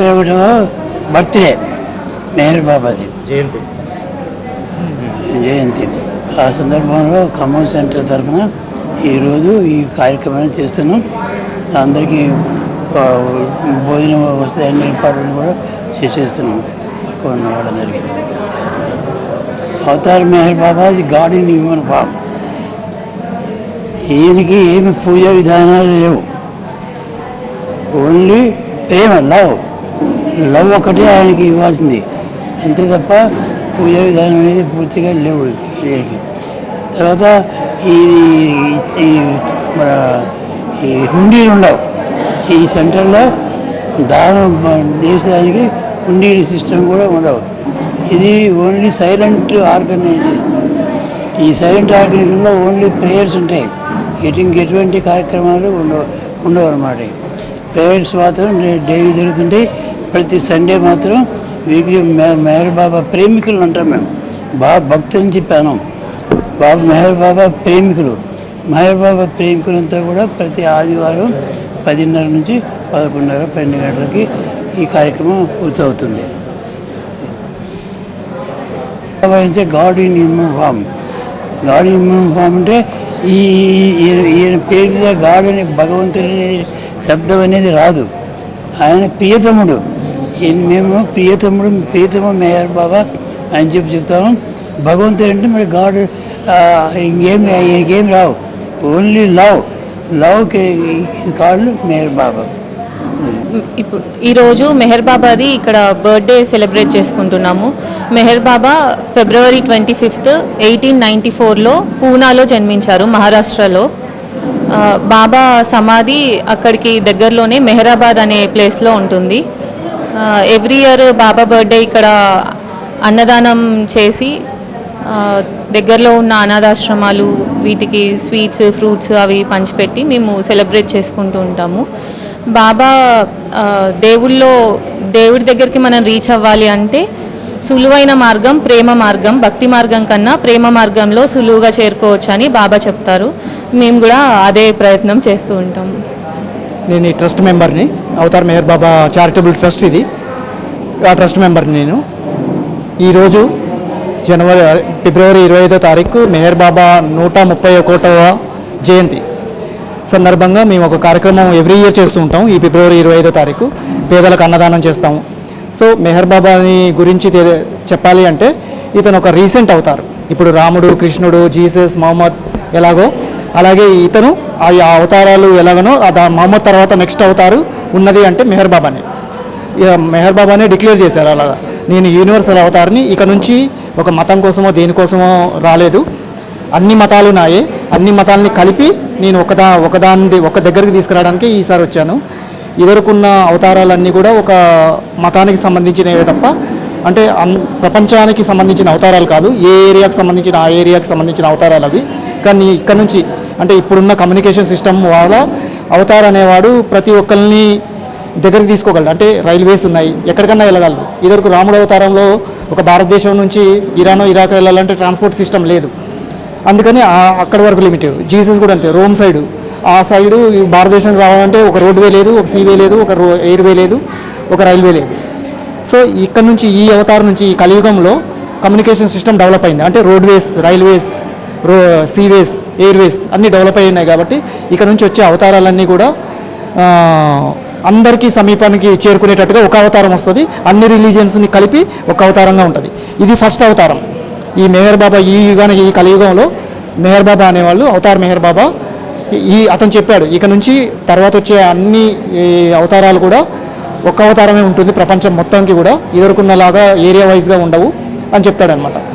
ఒకటవ బర్త్డే. మెహర్ బాబాది. జయంతి. జయంతి. ఆ సందర్భంలో ఖమ్మం సెంటర్ తరఫున ఈరోజు ఈ కార్యక్రమాన్ని చేస్తున్నాం. అందరికీ భోజనం వస్తే అన్ని ఏర్పాట్లను కూడా చేసేస్తున్నాం. పక్క ఉన్న వాళ్ళందరికీ. అవతార్ మెహర్ బాబా ఇది గాడ్ ఇన్ హ్యూమన్ ఫామ్ ఈయనకి ఏమి పూజా విధానాలు లేవు. ఓన్లీ ప్రేమ లవ్. లవ్ ఒకటే ఆయనకి ఇవ్వాల్సింది. అంతే తప్ప పూజ విధానం అనేది పూర్తిగా లేవు ఈయనకి. తర్వాత ఈ మన ఈ హుండీలు ఉండవు. ఈ సెంటర్లో దానం దేశానికి హుండీ సిస్టమ్ కూడా ఉండవు. ఇది ఓన్లీ సైలెంట్ ఆర్గనైజేషన్. ఈ సైలెంట్ ఆర్గనైజేషన్లో ఓన్లీ ప్రేయర్స్ ఉంటాయి. ఎటు ఎటువంటి కార్యక్రమాలు ఉండవు ఉండవు అన్నమాట. ప్రేయర్స్ మాత్రం డైలీ జరుగుతుంటాయి. ప్రతి సండే మాత్రం వీక్లీ మే- మెహర్ బాబా ప్రేమికులు అంటాం మేము. బాబా భక్తులని చెప్పాను. బాబు మెహర్ బాబా ప్రేమికులు. మెహర్ బాబా ప్రేమికులంతా కూడా ప్రతి ఆదివారం పదిన్నర నుంచి పదకొండున్నర పన్నెండు గంటలకి ఈ కార్యక్రమం పూర్తవుతుంది. వహించే God in human form. God in human form అంటే ఈ ఈయన ఈయన పేరు మీద గాడ్ అనే భగవంతుడి అనే శబ్దం అనేది రాదు. ఆయన ప్రియతముడు. మేము ప్రియతముడు ప్రియతమ మేయర్ బాబా అని చెప్పి చెప్తాము. భగవంతుడు అంటే మరి గాడ్ ఇంకేం ఇంకేం రావు. ఓన్లీ లవ్ లవ్కి కాళ్ళు మేయర్ బాబా. ఇప్పుడు ఈరోజు మెహర్ బాబాది ఇక్కడ బర్త్డే సెలబ్రేట్ చేసుకుంటున్నాము. Meher Baba February twenty fifth eighteen ninety ఫోర్లో పూనాలో జన్మించారు మహారాష్ట్రలో. బాబా సమాధి అక్కడికి దగ్గరలోనే మెహరాబాద్ అనే ప్లేస్లో ఉంటుంది. ఎవ్రీ ఇయర్ బాబా బర్త్డే ఇక్కడ అన్నదానం చేసి దగ్గరలో ఉన్న అనాథాశ్రమాలు వీటికి స్వీట్స్ ఫ్రూట్స్ అవి పంచిపెట్టి మేము సెలబ్రేట్ చేసుకుంటూ ఉంటాము. బాబా దేవుళ్ళో దేవుడి దగ్గరికి మనం రీచ్ అవ్వాలి అంటే సులువైన మార్గం ప్రేమ మార్గం భక్తి మార్గం కన్నా ప్రేమ మార్గంలో సులువుగా చేరుకోవచ్చు అని బాబా చెప్తారు. మేము కూడా అదే ప్రయత్నం చేస్తూ ఉంటాము నేను ఈ ట్రస్ట్ మెంబర్ని అవతార్ మెహర్ బాబా చారిటబుల్ ట్రస్ట్ ఇది. ఆ ట్రస్ట్ మెంబర్ని నేను. ఈరోజు జనవరి ఫిబ్రవరి ఇరవై ఐదో తారీఖు మెహర్ బాబా నూట ముప్పై ఒకటవ జయంతి సందర్భంగా మేము ఒక కార్యక్రమం ఎవ్రీ ఇయర్ చేస్తూ ఉంటాం. ఈ ఫిబ్రవరి ఇరవై ఐదో తారీఖు పేదలకు అన్నదానం చేస్తాము. సో మెహర్ బాబాని గురించి చెప్పాలి అంటే ఇతను ఒక రీసెంట్ అవుతారు. ఇప్పుడు రాముడు కృష్ణుడు జీసస్ మహమ్మద్ ఎలాగో అలాగే ఇతను ఆ అవతారాలు ఎలాగనో ఆ మహమ్మద్ తర్వాత నెక్స్ట్ అవతారు ఉన్నది అంటే మెహర్ బాబానే. ఇక మెహర్ బాబానే డిక్లేర్ చేశారు అలాగా. నేను యూనివర్సల్ అవతారిని ఇక నుంచి ఒక మతం కోసమో దేనికోసమో రాలేదు. అన్ని మతాలు నాయే. అన్ని మతాలని కలిపి నేను ఒకదా ఒకదాని ఒక దగ్గరికి తీసుకురావడానికి ఈసారి వచ్చాను. ఎదుర్కొన్న అవతారాలన్నీ కూడా ఒక మతానికి సంబంధించినవే తప్ప అంటే ప్రపంచానికి సంబంధించిన అవతారాలు కాదు ఏ ఏరియాకి సంబంధించిన ఆ ఏరియాకి సంబంధించిన అవతారాలు అవి. కానీ ఇక్కడ నుంచి అంటే ఇప్పుడున్న కమ్యూనికేషన్ సిస్టమ్ వల్ల అవతార్ అనేవాడు ప్రతి ఒక్కరిని దగ్గరికి తీసుకోగలడు. అంటే రైల్వేస్ ఉన్నాయి ఎక్కడికన్నా వెళ్ళగలరు ఇదివరకు రాముడు అవతారంలో ఒక భారతదేశం నుంచి ఇరానో ఇరాక్ వెళ్ళాలంటే ట్రాన్స్పోర్ట్ సిస్టమ్ లేదు. అందుకని అక్కడి వరకు లిమిటెడ్ జీసస్ కూడా అంతే రోమ్ సైడు. ఆ సైడు ఈ భారతదేశానికి రావాలంటే ఒక రోడ్వే లేదు ఒక సీవే లేదు ఒక రో ఎయిర్వే లేదు ఒక రైల్వే లేదు. సో ఇక్కడ నుంచి ఈ అవతారం నుంచి ఈ కలియుగంలో కమ్యూనికేషన్ సిస్టమ్ డెవలప్ అయింది. అంటే రోడ్వేస్ రైల్వేస్ రో సీవేస్ ఎయిర్వేస్ అన్నీ డెవలప్ అయినాయి ఉన్నాయి కాబట్టి ఇక్కడ నుంచి వచ్చే అవతారాలన్నీ కూడా అందరికీ సమీపానికి చేరుకునేటట్టుగా ఒక అవతారం వస్తుంది. అన్ని రిలీజియన్స్ని కలిపి ఒక అవతారంగా ఉంటుంది. ఇది ఫస్ట్ అవతారం. ఈ మెహర్ బాబా ఈ యుగాన ఈ కలియుగంలో మెహర్ బాబా అనేవాళ్ళు అవతార్ మెహర్ బాబా ఈ- అతను చెప్పాడు ఇక నుంచి తర్వాత వచ్చే అన్ని అవతారాలు కూడా ఒక్క అవతారమే ఉంటుంది ప్రపంచం మొత్తానికి కూడా. ఇదివరకున్నలాగా ఏరియా వైజ్గా ఉండవు అని చెప్తాడనమాట